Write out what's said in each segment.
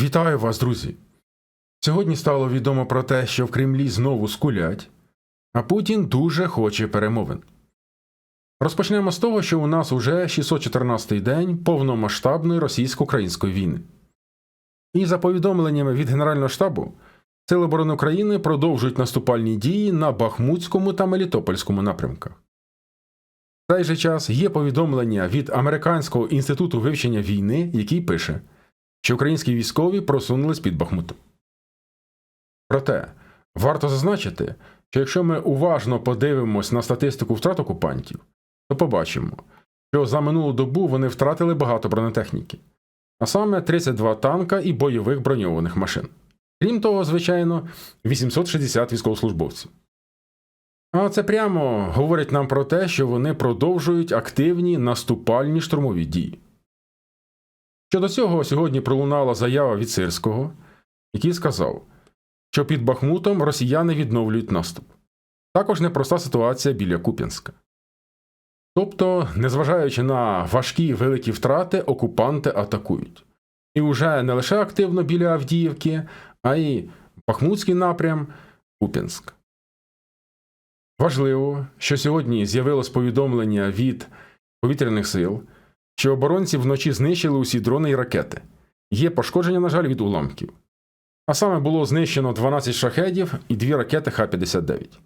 Вітаю вас, друзі! Сьогодні стало відомо про те, що в Кремлі знову скулять, а Путін дуже хоче перемовин. Розпочнемо з того, що у нас уже 614-й день повномасштабної російсько-української війни. І за повідомленнями від Генерального штабу, Сили оборони України продовжують наступальні дії на Бахмутському та Мелітопольському напрямках. В цей же час є повідомлення від Американського інституту вивчення війни, який пише, що українські військові просунулись під Бахмутом. Проте варто зазначити, що якщо ми уважно подивимось на статистику втрат окупантів, то побачимо, що за минулу добу вони втратили багато бронетехніки, а саме 32 танка і бойових броньованих машин. Крім того, звичайно, 860 військовослужбовців. А це прямо говорить нам про те, що вони продовжують активні наступальні штурмові дії. Щодо цього, сьогодні пролунала заява від Сирського, який сказав, що під Бахмутом росіяни відновлюють наступ. Також непроста ситуація біля Куп'янська. Тобто, незважаючи на важкі великі втрати, окупанти атакують. І вже не лише активно біля Авдіївки, а й Бахмутський напрям Куп'янськ. Важливо, що сьогодні з'явилось повідомлення від повітряних сил, що оборонці вночі знищили усі дрони і ракети. Є пошкодження, на жаль, від уламків. А саме було знищено 12 шахедів і дві ракети Х-59.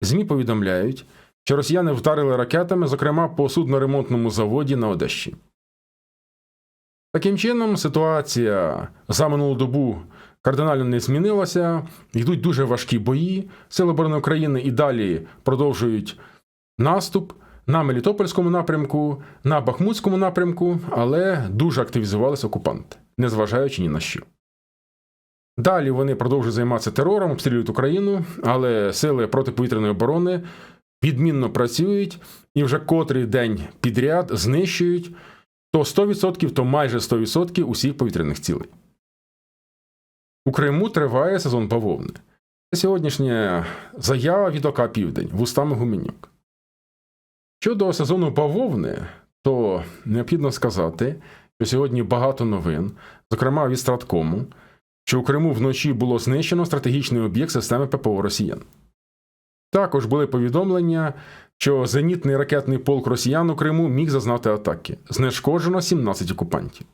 ЗМІ повідомляють, що росіяни вдарили ракетами, зокрема по судноремонтному заводі на Одещі. Таким чином, ситуація за минулу добу кардинально не змінилася, йдуть дуже важкі бої. Сили оборони України і далі продовжують наступ на Мелітопольському напрямку, на Бахмутському напрямку, але дуже активізувалися окупанти, незважаючи ні на що. Далі вони продовжують займатися терором, обстрілюють Україну, але сили протиповітряної оборони відмінно працюють і вже котрий день підряд знищують то 100%, то майже 100% усіх повітряних цілей. У Криму триває сезон бавовни. Сьогоднішня заява від ОК Південь вустами Гуменюк. Щодо сезону бавовни, то необхідно сказати, що сьогодні багато новин, зокрема від Страткому, що у Криму вночі було знищено стратегічний об'єкт системи ППО Росіян. Також були повідомлення, що зенітний ракетний полк росіян у Криму міг зазнати атаки. Знешкоджено 17 окупантів.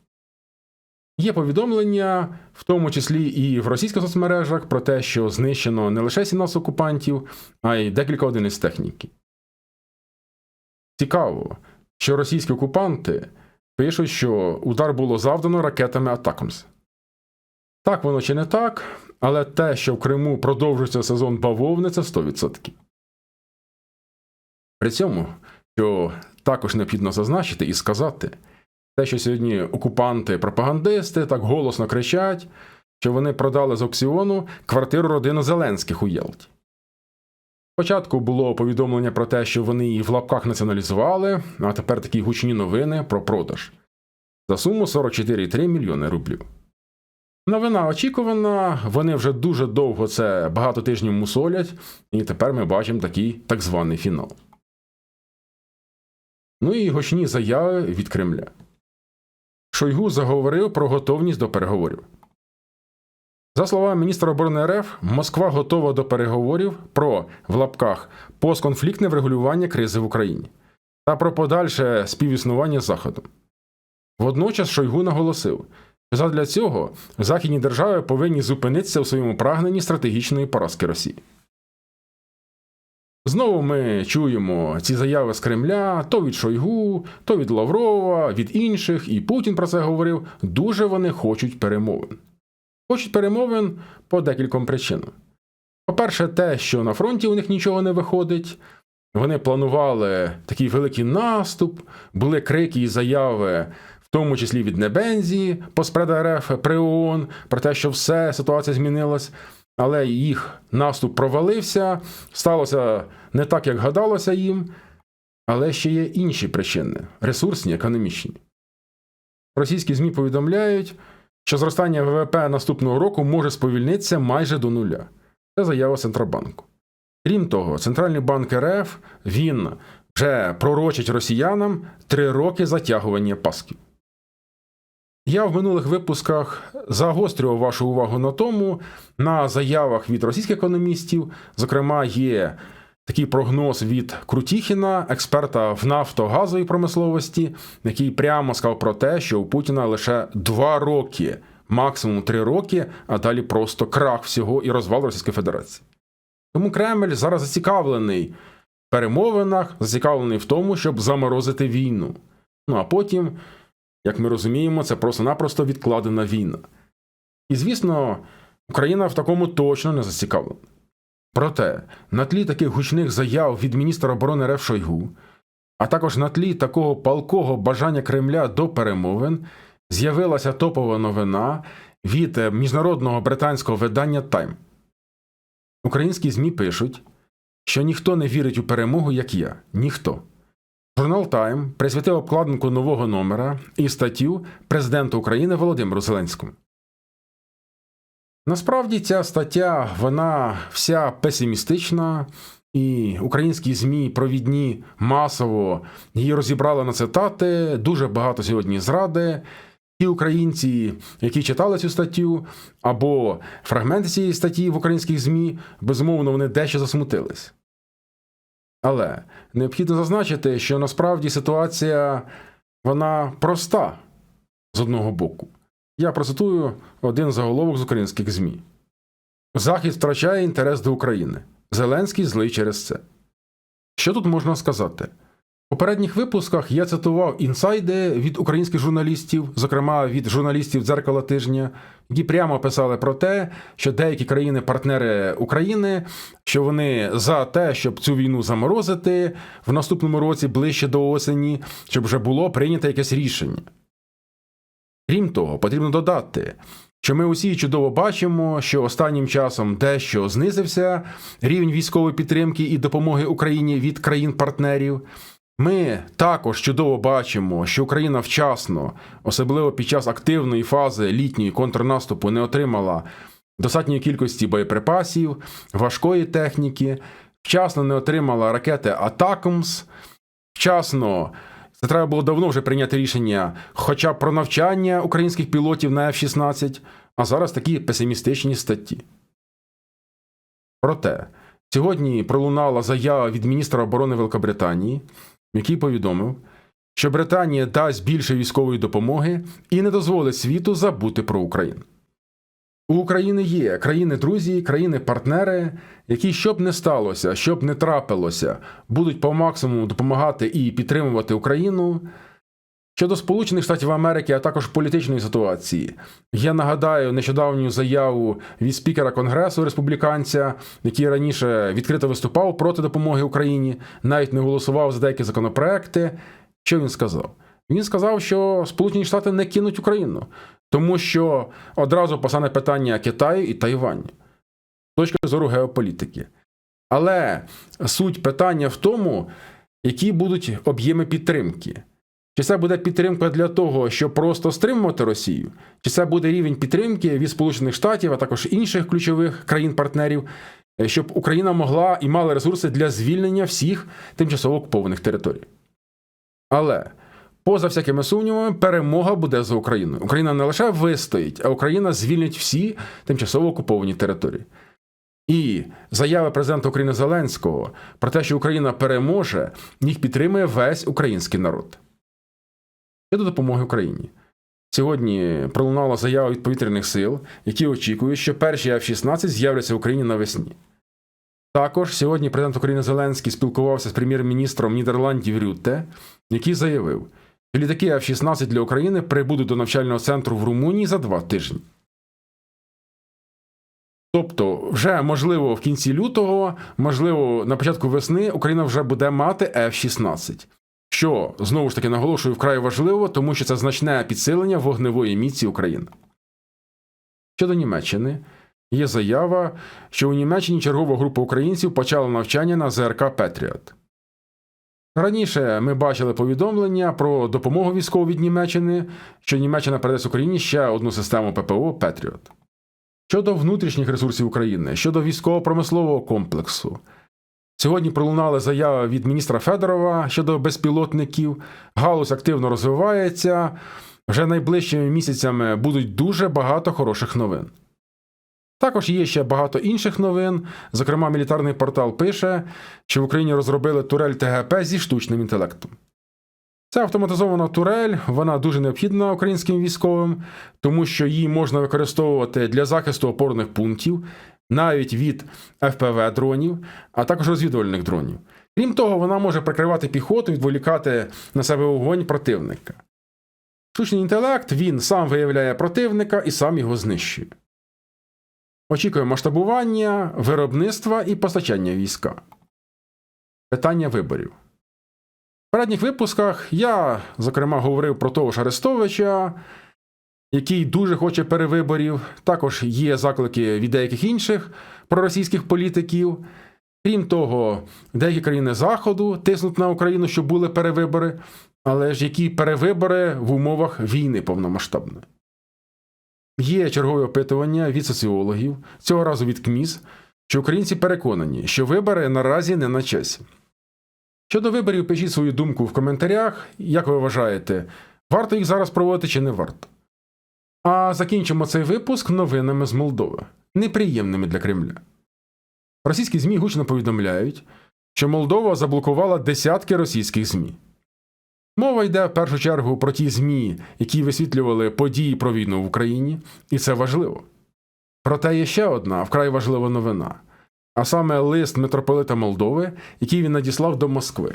Є повідомлення, в тому числі і в російських соцмережах, про те, що знищено не лише 17 окупантів, а й декілька одиниць техніки. Цікаво, що російські окупанти пишуть, що удар було завдано ракетами Атакамс. Так воно чи не так, але те, що в Криму продовжується сезон бавовни, це 100%. При цьому, що також необхідно зазначити і сказати, те, що сьогодні окупанти-пропагандисти так голосно кричать, що вони продали з аукціону квартиру родини Зеленських у Єлті. Спочатку було повідомлення про те, що вони її в лапках націоналізували, а тепер такі гучні новини про продаж за суму 44,3 мільйони рублів. Новина очікувана, вони вже дуже довго це багато тижнів мусолять, і тепер ми бачимо такий так званий фінал. Ну і гучні заяви від Кремля. Шойгу заговорив про готовність до переговорів. За словами міністра оборони РФ, Москва готова до переговорів про в лапках постконфліктне врегулювання кризи в Україні та про подальше співіснування з Заходом. Водночас Шойгу наголосив, що задля цього західні держави повинні зупинитися у своєму прагненні стратегічної поразки Росії. Знову ми чуємо ці заяви з Кремля то від Шойгу, то від Лаврова, від інших, і Путін про це говорив. Дуже вони хочуть перемовин. Хочуть перемовин по декільком причинам. По-перше, те, що на фронті у них нічого не виходить. Вони планували такий великий наступ, були крики і заяви, в тому числі від Небензі, поспреда РФ при ООН, про те, що все, ситуація змінилась але їх наступ провалився, сталося не так, як гадалося їм, але ще є інші причини ресурсні, економічні. Російські ЗМІ повідомляють, що зростання ВВП наступного року може сповільнитися майже до нуля. Це заява Центробанку. Крім того, Центральний банк РФ він вже пророчить росіянам три роки затягування пасків. Я в минулих випусках загострював вашу увагу на тому, на заявах від російських економістів, зокрема, є такий прогноз від Крутіхіна, експерта в нафтогазовій промисловості, який прямо сказав про те, що у Путіна лише два роки, максимум три роки, а далі просто крах всього і розвал Російської Федерації. Тому Кремль зараз зацікавлений в перемовинах, зацікавлений в тому, щоб заморозити війну. Ну а потім, як ми розуміємо, це просто-напросто відкладена війна. І звісно, Україна в такому точно не зацікавлена. Проте, на тлі таких гучних заяв від міністра оборони Рев Шойгу, а також на тлі такого палкого бажання Кремля до перемовин, з'явилася топова новина від е, міжнародного британського видання Time. Українські ЗМІ пишуть, що ніхто не вірить у перемогу, як я. Ніхто. Журнал Time присвятив обкладинку нового номера і статтю президенту України Володимиру Зеленському. Насправді ця стаття вона вся песимістична, і українські ЗМІ провідні масово її розібрали на цитати. Дуже багато сьогодні зради. Ті українці, які читали цю статтю, або фрагменти цієї статті в українських ЗМІ, безумовно, вони дещо засмутились. Але необхідно зазначити, що насправді ситуація вона проста з одного боку. Я процитую один заголовок з українських ЗМІ: Захід втрачає інтерес до України. Зеленський злий через це. Що тут можна сказати? У попередніх випусках я цитував інсайди від українських журналістів, зокрема від журналістів дзеркала тижня, які прямо писали про те, що деякі країни-партнери України, що вони за те, щоб цю війну заморозити в наступному році ближче до осені, щоб вже було прийнято якесь рішення. Крім того, потрібно додати, що ми усі чудово бачимо, що останнім часом дещо знизився рівень військової підтримки і допомоги Україні від країн-партнерів. Ми також чудово бачимо, що Україна вчасно, особливо під час активної фази літньої контрнаступу, не отримала достатньої кількості боєприпасів, важкої техніки, вчасно не отримала ракети Атакумс, вчасно. Це треба було давно вже прийняти рішення, хоча б про навчання українських пілотів на F-16, а зараз такі песимістичні статті. Проте, сьогодні пролунала заява від міністра оборони Великобританії, який повідомив, що Британія дасть більше військової допомоги і не дозволить світу забути про Україну. У України є країни-друзі, країни-партнери, які, щоб не сталося, щоб не трапилося, будуть по максимуму допомагати і підтримувати Україну. Щодо Сполучених Штатів Америки, а також політичної ситуації, я нагадаю нещодавню заяву від спікера Конгресу республіканця, який раніше відкрито виступав проти допомоги Україні, навіть не голосував за деякі законопроекти. Що він сказав? Він сказав, що Сполучені Штати не кинуть Україну, тому що одразу постане питання Китаю і Тайваню з точки зору геополітики. Але суть питання в тому, які будуть об'єми підтримки. Чи це буде підтримка для того, щоб просто стримувати Росію, чи це буде рівень підтримки від Сполучених Штатів, а також інших ключових країн-партнерів, щоб Україна могла і мала ресурси для звільнення всіх тимчасово окупованих територій. Але поза всякими сумнівами, перемога буде за Україною. Україна не лише вистоїть, а Україна звільнить всі тимчасово окуповані території. І заяви президента України Зеленського про те, що Україна переможе, їх підтримує весь український народ. Щодо допомоги Україні. Сьогодні пролунала заява від повітряних сил, які очікують, що перші F-16 з'являться в Україні навесні. Також сьогодні президент України Зеленський спілкувався з прем'єр-міністром Нідерландів Рютте, який заявив, літаки F-16 для України прибудуть до навчального центру в Румунії за два тижні. Тобто, вже можливо в кінці лютого, можливо, на початку весни Україна вже буде мати F-16. Що знову ж таки наголошую вкрай важливо, тому що це значне підсилення вогневої міці України. Щодо Німеччини, є заява, що у Німеччині чергова група українців почала навчання на ЗРК Петріот. Раніше ми бачили повідомлення про допомогу військову від Німеччини, що Німеччина передасть Україні ще одну систему ППО Петріот. Щодо внутрішніх ресурсів України, щодо військово-промислового комплексу. Сьогодні пролунали заяви від міністра Федорова щодо безпілотників. Галузь активно розвивається. вже найближчими місяцями будуть дуже багато хороших новин. Також є ще багато інших новин. Зокрема, мілітарний портал пише, що в Україні розробили турель ТГП зі штучним інтелектом. Ця автоматизована турель вона дуже необхідна українським військовим, тому що її можна використовувати для захисту опорних пунктів, навіть від ФПВ дронів, а також розвідувальних дронів. Крім того, вона може прикривати піхоту, відволікати на себе вогонь противника. Штучний інтелект він сам виявляє противника і сам його знищує. Очікує масштабування, виробництва і постачання війська. Питання виборів. В передніх випусках я, зокрема, говорив про того ж Арестовича, який дуже хоче перевиборів. Також є заклики від деяких інших проросійських політиків. Крім того, деякі країни Заходу тиснуть на Україну, щоб були перевибори, але ж які перевибори в умовах війни повномасштабної. Є чергове опитування від соціологів, цього разу від КМІС, що українці переконані, що вибори наразі не на часі. Щодо виборів, пишіть свою думку в коментарях, як ви вважаєте, варто їх зараз проводити чи не варто. А закінчимо цей випуск новинами з Молдови, неприємними для Кремля. Російські ЗМІ гучно повідомляють, що Молдова заблокувала десятки російських ЗМІ. Мова йде в першу чергу про ті ЗМІ, які висвітлювали події про війну в Україні, і це важливо. Проте є ще одна вкрай важлива новина, а саме лист митрополита Молдови, який він надіслав до Москви.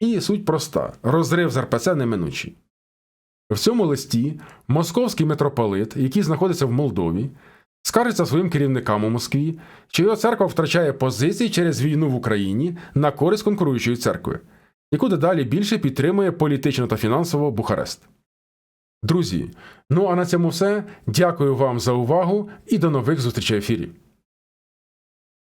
І суть проста: розрив з РПЦ неминучий. В цьому листі московський митрополит, який знаходиться в Молдові, скаржиться своїм керівникам у Москві, що його церква втрачає позиції через війну в Україні на користь конкуруючої церкви, яку дедалі більше підтримує політично та фінансово Бухарест. Друзі, ну а на цьому все. Дякую вам за увагу і до нових зустрічей в ефірі.